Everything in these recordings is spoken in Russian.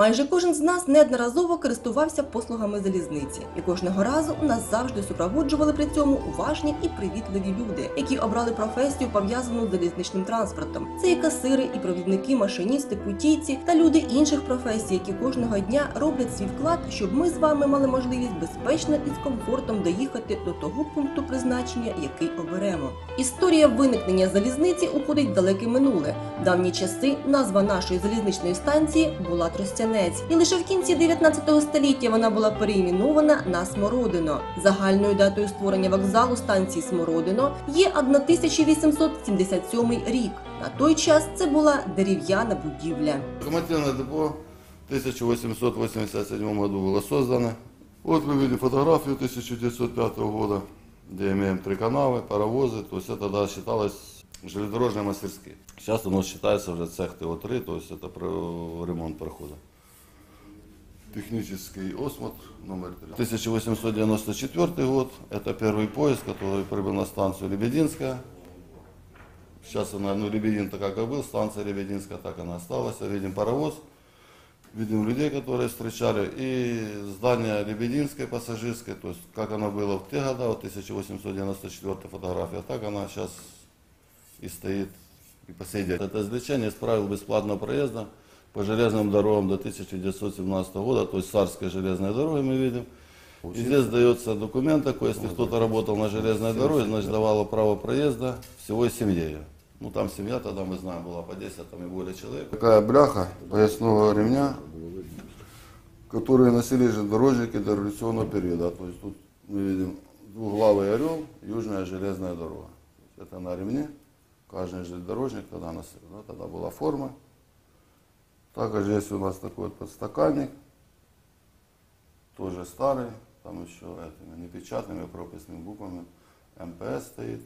Майже кожен з нас неодноразово користувався послугами залізниці, і кожного разу нас завжди супроводжували при цьому уважні і привітливі люди, які обрали професію пов'язану з залізничним транспортом. Це і касири, і провідники, машиністи, путійці та люди інших професій, які кожного дня роблять свій вклад, щоб ми з вами мали можливість безпечно і з комфортом доїхати до того пункту призначення, який оберемо. Історія виникнення залізниці уходить в далеке минуле. В давні часи назва нашої залізничної станції була Тростянець, і лише в кінці 19 століття вона була переіменована на Смородино. Загальною датою створення вокзалу станції Смородино є 1877 рік. На той час це була дерев'яна будівля. Локомотивное депо в 1887 году было создано. Вот вы видите фотографию 1905 года, где имеем три канавы, паровозы. То есть это тогда считалось железнодорожные мастерские. Сейчас у нас считается уже цех ТО-3, то есть это про- ремонт прохода. Технический осмотр номер 3. 1894 год, это первый поезд, который прибыл на станцию Лебединская. Сейчас она, ну, Лебедин-то как и был, станция Лебединская так она осталась. Видим паровоз, видим людей, которые встречали. И здание Лебединской пассажирской, то есть как оно было в те годы, вот 1894 фотография, так она сейчас и стоит и по. Это извлечение из правил бесплатного проезда по железным дорогам до 1917 года, то есть царские железные дороги мы видим. И здесь дается документ такой, если кто-то работал на железной дороге, значит давало право проезда всего семье. Ну там семья тогда, мы знаем, была по 10 там и более человек. Такая бляха поясного ремня, которые носили железнодорожники до революционного периода. То есть тут мы видим двуглавый орел, южная железная дорога. Это на ремне, каждый железнодорожник тогда носил. Да, тогда была форма. Также здесь у нас такой вот подстаканник, тоже старый, там еще этими непечатными прописными буквами МПС стоит.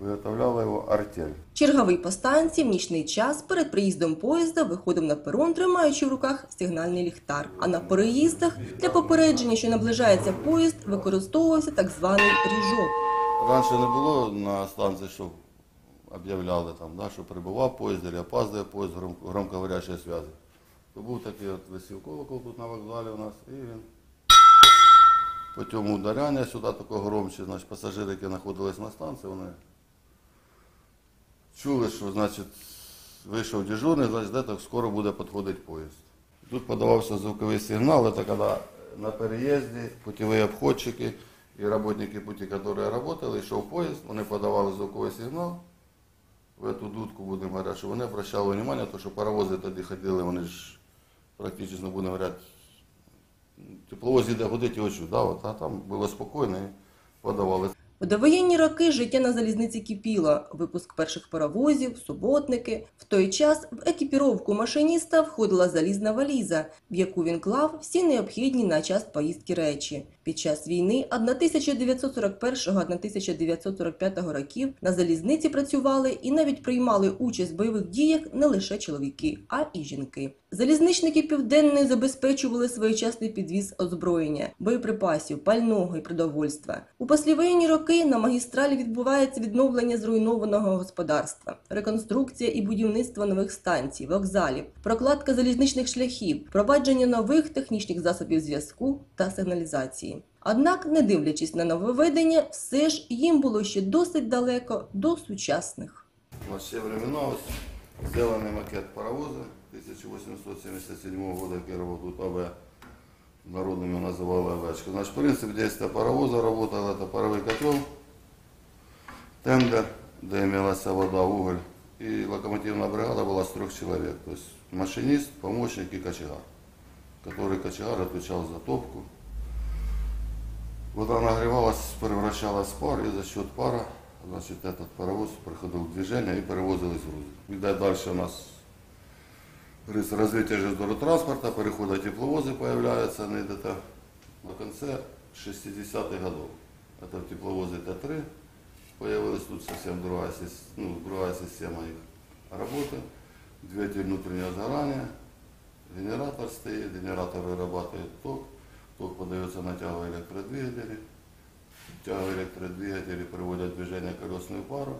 Виготовляла його артель. Черговий по станції в нічний час перед приїздом поїзда виходив на перон, тримаючи в руках сигнальний ліхтар. А на переїздах для попередження, що наближається поїзд, використовувався так званий ріжок. Раніше не було на станції, що об'являли там, да, що прибував поїзд, або опаздує поїзд гром- громковарящої зв'язки. То був такий от колокол тут на вокзалі у нас, і він потім ударяння сюди такого громче, значить пасажири, які знаходились на станції, вони чули, що значить, вийшов дежурний, значить, де так скоро буде підходити поїзд. Тут подавався звуковий сигнал, це коли на переїзді путеві обходчики і работники пути, які працювали, йшов поїзд, вони подавали звуковий сигнал в эту дудку, будемо говорити, що вони обращали увагу, то що паровози тоді ходили, вони ж практично, будемо говорити, тепловоз іде ходить і очу, да, от, а там було спокійно і подавали. У довоєнні роки життя на залізниці кипіло. Випуск перших паровозів, суботники. В той час в екіпіровку машиніста входила залізна валіза, в яку він клав всі необхідні на час поїздки речі. Під час війни 1941-1945 років на залізниці працювали і навіть приймали участь в бойових діях не лише чоловіки, а і жінки. Залізничники південної забезпечували своєчасний підвіз озброєння, боєприпасів, пального і продовольства. У послівоєнні роки на магістралі відбувається відновлення зруйнованого господарства, реконструкція і будівництво нових станцій, вокзалів, прокладка залізничних шляхів, впровадження нових технічних засобів зв'язку та сигналізації. Однак, не дивлячись на нововведення, все ж їм було ще досить далеко до сучасних. Во все времена ось сделанный макет паровоза 1877 года, первого тут АВ, народными называли АВшка. Значит, принцип действия паровоза работал, это паровой котел, тендер, где имелась вода, уголь, и локомотивная бригада была с трех человек, то есть машинист, помощник и кочегар, который кочегар отвечал за топку. Вода нагревалась, превращалась в пар, и за счет пара, значит, этот паровоз приходил в движение и перевозились грузы. Когда дальше у нас развитие железнодорожного перехода тепловозы появляются, они где-то на конце 60-х годов. Это тепловозы Т-3, появилась тут совсем другая, ну, другая система их работы, двигатель внутреннего сгорания, генератор стоит, генератор вырабатывает ток, ток подается на тяговые электродвигатели, тяговые электродвигатели приводят движение колесную пару,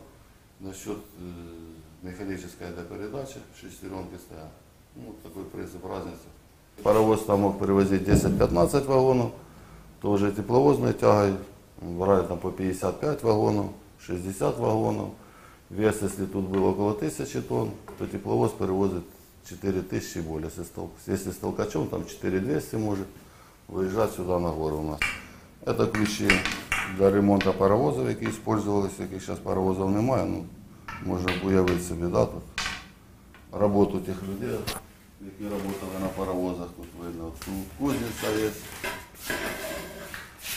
за счет э, механической передачи, шестеренки стоят. Ну, вот такой принцип разницы. Паровоз там мог перевозить 10-15 вагонов, то уже тепловозной тягой брали там по 55 вагонов, 60 вагонов. Вес, если тут было около 1000 тонн, то тепловоз перевозит 4000 и более. Если с толкачом, там 4200 может выезжать сюда на гору у нас. Это ключи для ремонту паровозів, які використовувалися, яких зараз паровозів немає. Ну, можна уявити собі, да, тут роботу тих людей, які працювали на паровозах, тут видно. Ну, кузниця є.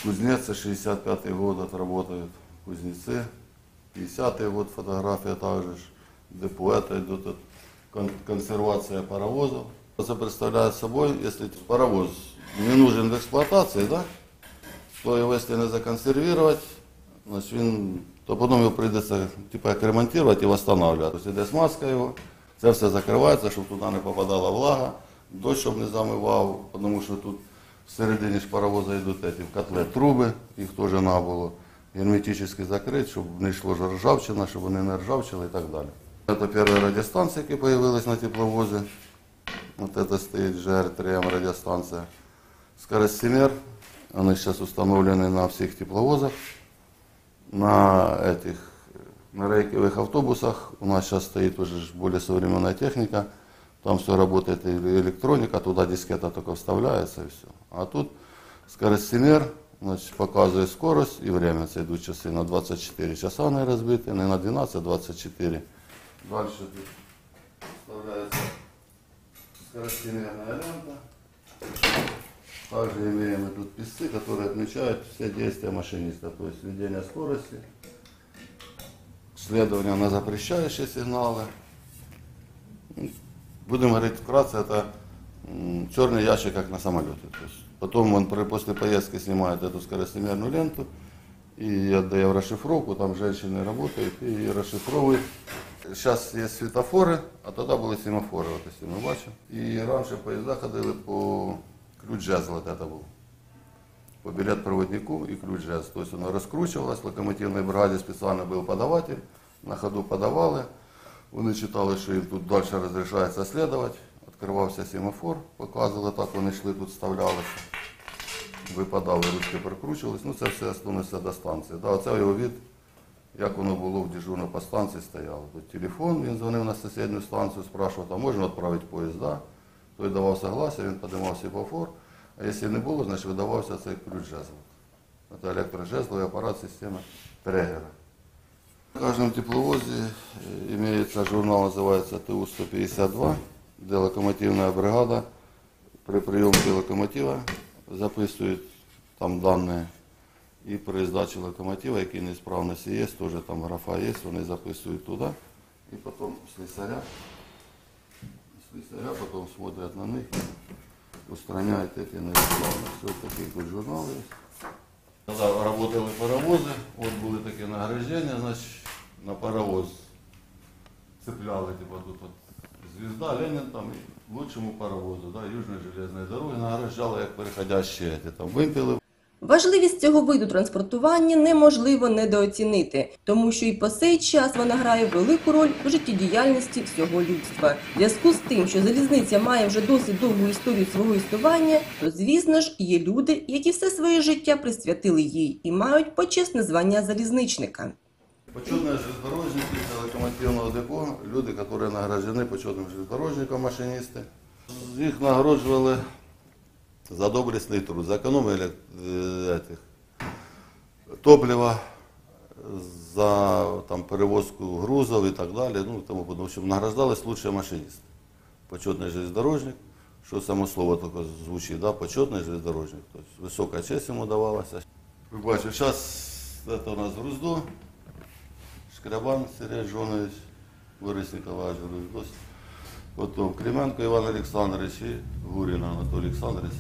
Кузнецы 65-й год отработают, кузнецы. 50-й год фотография также. ж. Депо это идет от кон- консервация паровозов. Это представляет собой, если паровоз не нужен в эксплуатации, да, то его если не законсервировать, значит, він, то потом его придется типа як ремонтировать и восстанавливать. Тобто йде смазка його, це все закривається, щоб туди не попадала влага, дощ щоб не замивав, тому що тут всередині ж паровоза йдуть эти, в котле труби, їх теж треба було герметично закрити, щоб не йшло ж ржавчина, щоб вони не ржавчили і так далі. Це перші радіостанції, які з'явились на тепловозі. Вот это стоит GR3М радиостанция. Скоростимер, они сейчас установлены на всех тепловозах, на этих на рейковых автобусах. У нас сейчас стоит уже более современная техника. Там все работает электроника, туда дискета только вставляется и все. А тут скоростимер, значит, показывает скорость и время. Это идут часы на 24 часа они разбиты, не на 12, а 24. Дальше тут вставляется скоростимерная лента. Также имеем и тут писцы, которые отмечают все действия машиниста, то есть ведение скорости, следование на запрещающие сигналы. Будем говорить вкратце, это черный ящик, как на самолете. То есть потом он после поездки снимает эту скоростимерную ленту и отдает расшифровку, там женщины работают и расшифровывают. Сейчас є світофори, а тоді були семафори, от якщо ми бачимо. І раніше поїзда ходили по ключ жезл, от це був. По білет проводнику і ключ жезл. Тобто воно розкручувалось, в локомотивній бригаді спеціально був подаватель, на ходу подавали. Вони читали, що їм тут далі розрішається слідувати. Відкривався семафор, показували, так вони йшли, тут вставлялися. Випадали, ручки прикручувались. Ну це все становиться до станції. Да, оце його від як воно було в дежурно по станції стояло. Тут телефон, він дзвонив на сусідню станцію, спрашивав, там можна відправити поїзд, да? Той давав согласие, він піднімав світлофор, а якщо не було, значить видавався цей ключ жезл. Це електрожезловий апарат системи Трегера. В каждом тепловозе э, имеется журнал, называется ТУ-152, где локомотивная бригада при приемке локомотива записывает там данные. І при здачі локомотива, які неисправності є, теж там графа є, вони записують туди. І потім слесаря, слесаря потім смотрять на них, устраняють ці неисправності. Ось такий тут журнал є. Когда работали паровозы, вот были такие награждения, значит, на паровоз цепляли, типа тут вот звезда, Ленин там, и лучшему паровозу, да, Южной железной дороги награждали, як переходящі, эти, там, вимпіли, Важливість цього виду транспортування неможливо недооцінити, тому що і по цей час вона грає велику роль в життєдіяльності всього людства. В зв'язку з тим, що залізниця має вже досить довгу історію свого існування, то звісно ж є люди, які все своє життя присвятили їй і мають почесне звання залізничника. Почетные железнодорожники локомотивного депо, люди, которые награждены почетным железнодорожником, машинисты. Их награждали за доблестный труд, за экономию э, этих, топлива, за там, перевозку грузов и так далее. Ну, тому, подобное. в общем, награждались лучшие машинисты. Почетный железнодорожник, что само слово только звучит, да, почетный железнодорожник. То есть высокая честь ему давалась. Вы бачите, сейчас это у нас груздо, Шкрябан Сергей Жонович, Борис Николаевич Груздос, потом Клименко Иван Александрович и Гурин Анатолий Александрович,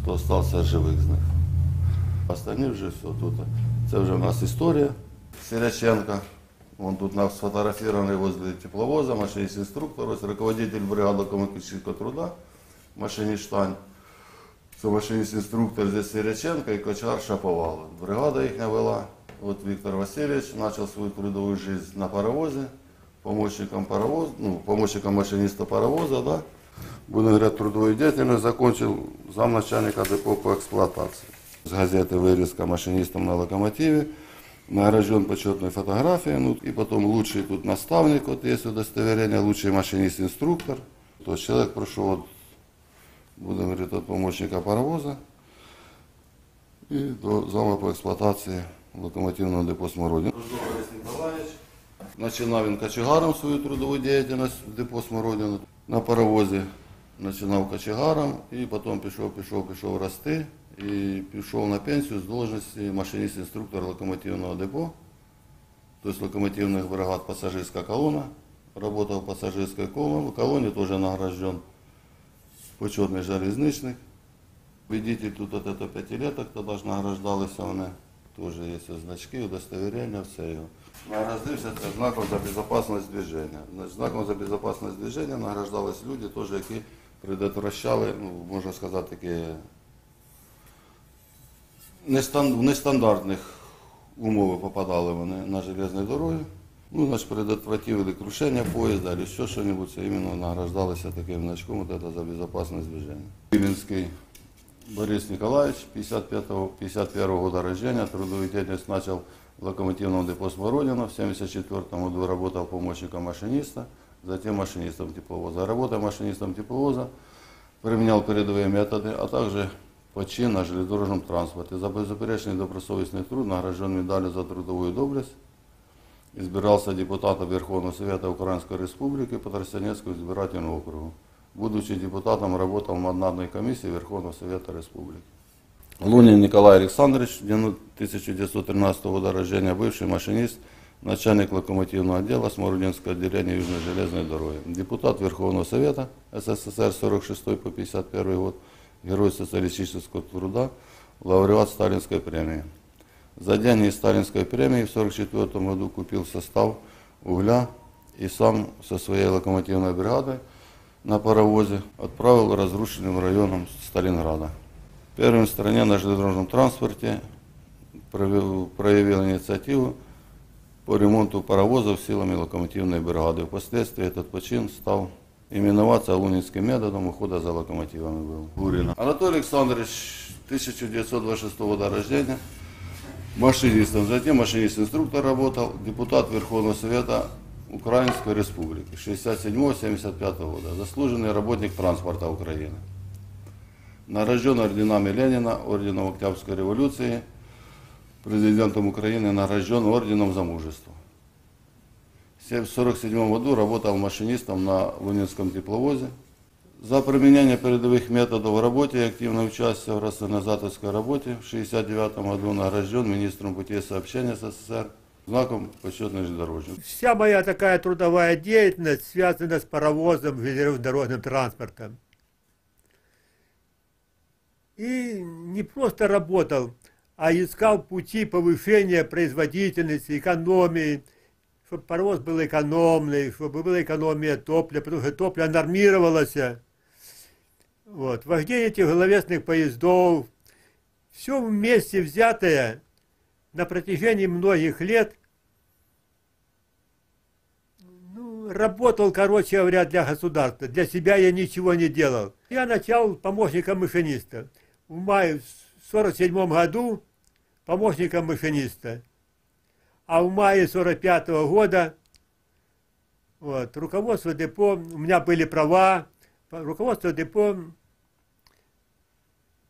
хто залишився живих з них. Останні вже все тут. Це вже в нас історія. Сиряченко, он тут нас сфотографированный возле тепловоза, машинист-инструктор, ось руководитель бригады локомотивного труда, машинист Штань. Це машинист-инструктор здесь Сиряченко и Кочар Шаповал. Бригада їхня вела. Вот Виктор Васильевич начал свою трудовую жизнь на паровозе, помощником паровоз, ну, помощником машиниста паровоза, да. будем говорить, трудовую деятельность закончил замначальника депо по эксплуатации. С газеты вырезка машинистом на локомотиве, награжден почетной фотографией, ну и потом лучший тут наставник, вот есть удостоверение, лучший машинист-инструктор. То есть человек прошел, вот, будем говорить, от помощника паровоза и до зама по эксплуатации локомотивного депо Смородин. Начинав він кочегаром свою трудову діяльність в депо Смородина на паровозі. Починав кочегаром і потім пішов, пішов, пішов рости і пішов на пенсію з должності машиніст-інструктор локомотивного депо, тобто локомотивних бригад пасажирська колона. Работал в пассажирской колонне, в колонне тоже награжден почетный железничник. Победитель тут от это пятилеток, тогда ж награждалися вони. Тоже є значки, удостоверення, все його. Награждився це знаком за безопасность движения. Значить, знаком за безопасность движения награждались люди, теж, які предотвращали, ну, можна сказати, такі в нестандартних умови попадали вони на железні дороги. Ну, значить, предотвратили крушення поїзда або ще що-небудь, це іменно награждалися таким значком, вот это за безопасность движения. Виленский Борис Николаевич, 55-го, 51 года рождения, трудовую деятельность начал в локомотивном депо Смородина, в 74 году работал помощником машиниста, затем машинистом тепловоза. Работая машинистом тепловоза, применял передовые методы, а также почин на железнодорожном транспорте. За безупречный добросовестный труд награжден медалью за трудовую доблесть. Избирался депутатом Верховного Совета Украинской Республики по Тростянецкому избирательному округу. Будучи депутатом, работал в мандатной комиссии Верховного Совета Республики. Лунин Николай Александрович, 1913 года рождения, бывший машинист, начальник локомотивного отдела Смородинского отделения Южной железной дороги. Депутат Верховного Совета СССР 46 по 51 год, Герой социалистического труда, лауреат Сталинской премии. За деньги Сталинской премии в 1944 году купил состав угля и сам со своей локомотивной бригадой на паровозе отправил разрушенным районам Сталинграда. Первым в стране на железнодорожном транспорте провел- проявил инициативу по ремонту паровозов силами локомотивной бригады. Впоследствии этот почин стал именоваться лунинским методом ухода за локомотивами был. Гурина. Анатолий Александрович, 1926 года рождения, машинистом, затем машинист-инструктор работал, депутат Верховного Совета Украинской Республики 67-75 года, заслуженный работник транспорта Украины. Награжден орденами Ленина, орденом Октябрьской революции, президентом Украины награжден орденом за мужество. В 1947 году работал машинистом на Лунинском тепловозе. За применение передовых методов в работе и активное участие в рационализаторской работе в 1969 году награжден министром путей сообщения СССР знаком почетный железнодорожник. Вся моя такая трудовая деятельность связана с паровозом, железнодорожным транспортом. И не просто работал, а искал пути повышения производительности, экономии, чтобы паровоз был экономный, чтобы была экономия топлива, потому что топливо нормировалось. Вот. Вождение тяжеловесных поездов, все вместе взятое на протяжении многих лет ну, работал, короче говоря, для государства. Для себя я ничего не делал. Я начал помощником машиниста. В мае 47 году помощником машиниста. А в мае 45 года вот, руководство депо, у меня были права, руководство депо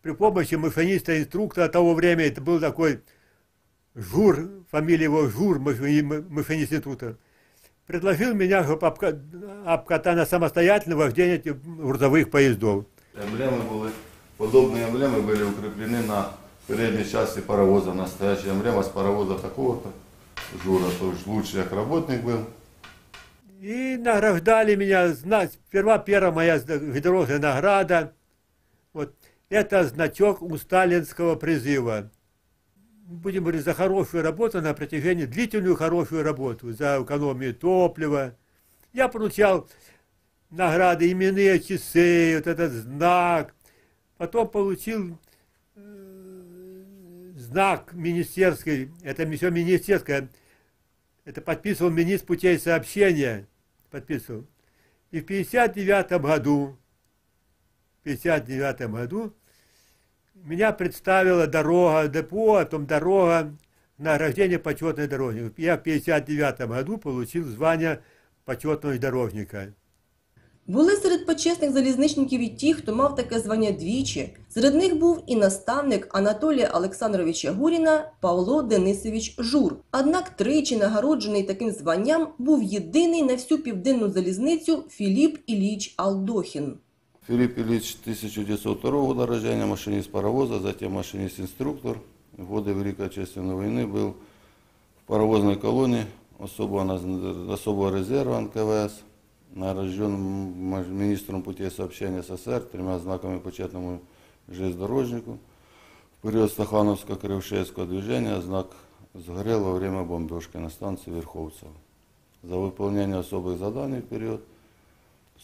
при помощи машиниста-инструктора того времени, это был такой Жур, фамилия его Жур, машинист-инструктор, предложил меня обкатать на самостоятельное вождение грузовых поездов. Эмблемы были, подобные эмблемы были укреплены на передней части паровоза. Настоящая эмблема с паровоза такого-то. Жура, то есть лучший как работник был. И награждали меня, сперва первая моя ведровая награда, вот, это значок у сталинского призыва. Будем говорить, за хорошую работу на протяжении, длительную хорошую работу, за экономию топлива. Я получал награды, именные часы, вот этот знак. Потом получил э, знак министерский, это все министерское, это подписывал министр путей сообщения, подписывал. И в 59 году 1959 году меня представила дорога, депо, потом дорога награждение почетных дорожников. Я в 1959 году получил звание почетного дорожника. Були серед почесних залізничників і ті, хто мав таке звання двічі. Серед них був і наставник Анатолія Олександровича Гуріна Павло Денисович Жур. Однак тричі нагороджений таким званням був єдиний на всю південну залізницю Філіп Іліч Алдохін. Филипп Ильич 1902 года рождения, машинист паровоза, затем машинист-инструктор. В годы Великой Отечественной войны был в паровозной колонии особого, особого резерва НКВС, награжден м- министром путей сообщения СССР тремя знаками почетному железнодорожнику. В период Стахановско-Крившеевского движения знак сгорел во время бомбежки на станции Верховцево. За выполнение особых заданий в период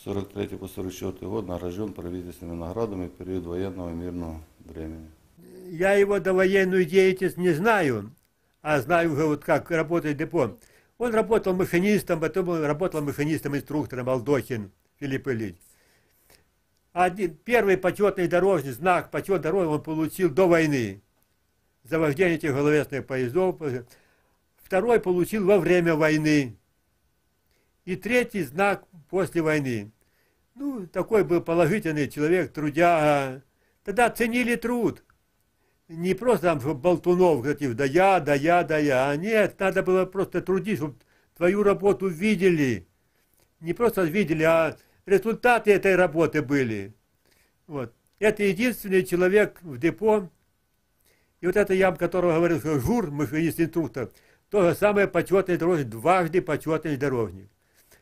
43 по 44 год награжден правительственными наградами в период военного и мирного времени. Я его довоенную деятельность не знаю, а знаю уже вот как работает депо. Он работал машинистом, потом работал машинистом-инструктором Алдохин Филипп Ильич. Один, первый почетный дорожный знак, почет дороги он получил до войны за вождение тяжеловесных поездов. Второй получил во время войны. И третий знак после войны. Ну, такой был положительный человек, трудяга. Тогда ценили труд. Не просто там, болтунов, таких, да я, да я, да я. А нет, надо было просто трудиться, чтобы твою работу видели. Не просто видели, а результаты этой работы были. Вот. Это единственный человек в депо. И вот это я, которого говорил, что Жур, машинист-инструктор, то же самое почетный дорожник, дважды почетный дорожник.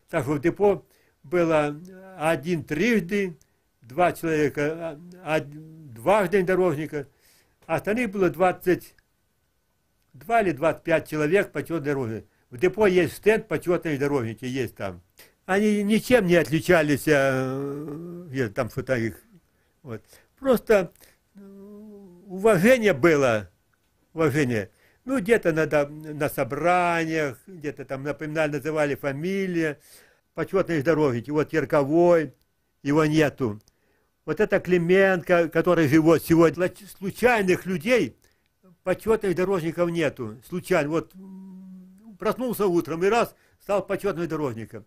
Так что в депо было один трижды, два человека, а- дважды дорожника, а остальных было 22 или 25 человек почетных дорожников. В депо есть стенд почетные дорожники, есть там. Они ничем не отличались, э, я там что-то их. Вот. Просто э, уважение было, уважение. Ну, где-то на, на собраниях, где-то там напоминали, называли фамилии, почетные дорожники. Вот Ярковой, его нету. Вот это Клименко, который живет сегодня. Случайных людей, почетных дорожников нету. Случайно. Вот проснулся утром и раз стал почетным дорожником.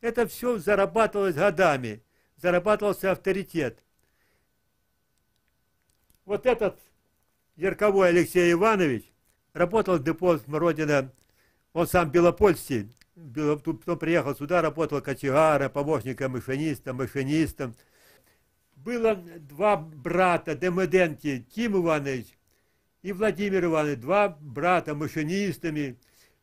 Это все зарабатывалось годами. Зарабатывался авторитет. Вот этот Ярковой Алексей Иванович работал в депо Смородина. Он сам белопольский. Потом приехал сюда, работал кочегаром, помощником машиниста, машинистом. Было два брата Демиденки, Тим Иванович и Владимир Иванович, два брата машинистами,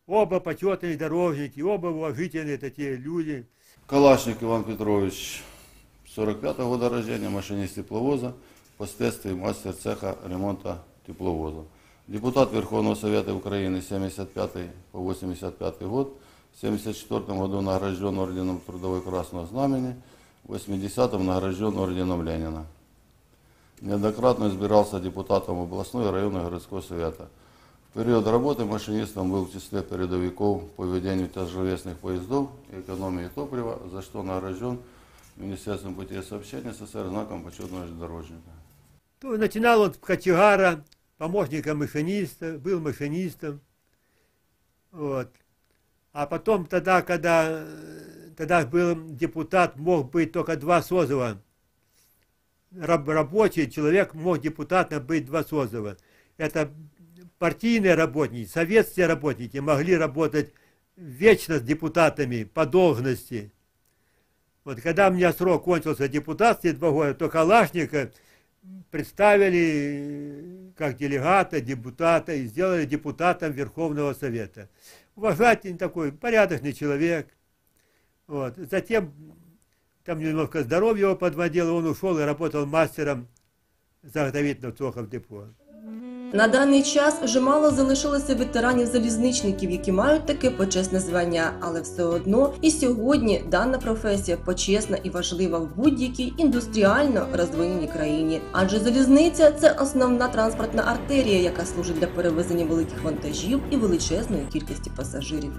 оба почетные дорожники, оба уважительные такие люди. Калашник Иван Петрович 45 года рождения, машинист тепловоза, впоследствии мастер цеха ремонта тепловоза. Депутат Верховного Совета Украины 75 по 85 год, в 74 году награжден орденом Трудовой Красного Знамени, в 80-м награжден орденом Ленина. Неоднократно избирался депутатом областной и районного городского совета. В период работы машинистом был в числе передовиков по ведению тяжеловесных поездов и экономии топлива, за что награжден Министерством путей сообщения СССР знаком почетного дорожника. То начинал с кочегара, помощником машиниста, был машинистом. Вот. А потом тогда, когда э, тогда был депутат, мог быть только два созыва. Раб- рабочий человек мог депутатом быть два созыва. Это партийные работники, советские работники могли работать вечно с депутатами по должности. Вот когда у меня срок кончился депутатский два года, то Калашника представили э, как делегата, депутата и сделали депутатом Верховного Совета. Уважательный такой, порядочный человек. Вот. Затем там немножко здоровье его подводило, он ушел и работал мастером заготовительного цеха в депо. На даний час вже мало залишилося ветеранів-залізничників, які мають таке почесне звання, але все одно і сьогодні дана професія почесна і важлива в будь-якій індустріально розвиненій країні. Адже залізниця це основна транспортна артерія, яка служить для перевезення великих вантажів і величезної кількості пасажирів.